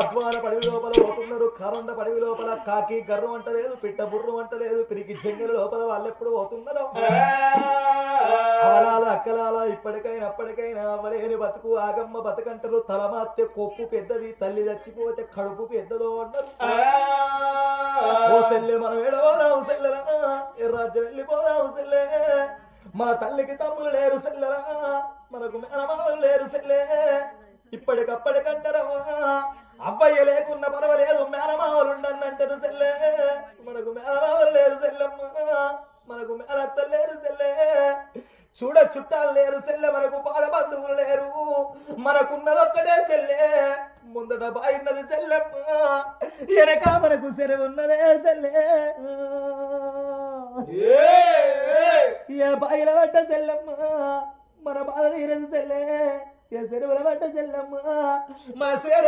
అద్వాన పడివి లోపల పోతున్నారు. కరండ పడివి లోపల కాకి గర్రం అంటలేదు పిట్ట బుర్రం అంటలేదు పిరికి జంగల లోపల వాళ్ళు ఎప్పుడు పోతున్నారు? అవలాల అక్కలాల ఇప్పటికైనా అప్పటికైనా అవలేని బతుకు ఆగమ్మ బతుకంటారు. తలమాత్తే కొప్పు పెద్దది తల్లి చచ్చిపోతే కడుపు పెద్దదో అంటారు ఓ సెల్లె మనం ఎడవదాము సెల్లెరా ఏ రాజ్యం వెళ్ళిపోదాము సెల్లే. మన తల్లికి తమ్ములు లేరు సెల్లెరా మనకు మేనమామలు లేరు సెల్లే. ఇప్పటికప్పటికంటారమ్మా అబ్బాయి లేకున్నా పర్వాలేదు మేనమామలు ఉండనంటారు సెల్లె. మనకు మేనమామలు లేరు సెల్లెమ్మ. మనకు మేనత్తలు లేరు సెల్లె. చూడ చుట్టాలు లేరు సెల్లె మనకు పాడ బంధువులు లేరు. మనకున్నదొక్కటే సెల్లె. ముందట బాయిన్నది సెల్లెమ్మ. వెనక మనకు సెలవు ఉన్నదే సెల్లె. ఏ! బాయిల పడ్డ సెల్లమ్మ? మన బాధ తీరదు సెల్లె. ఏ చెరువుల పడ్డ సెల్లమ్మ? మన సేర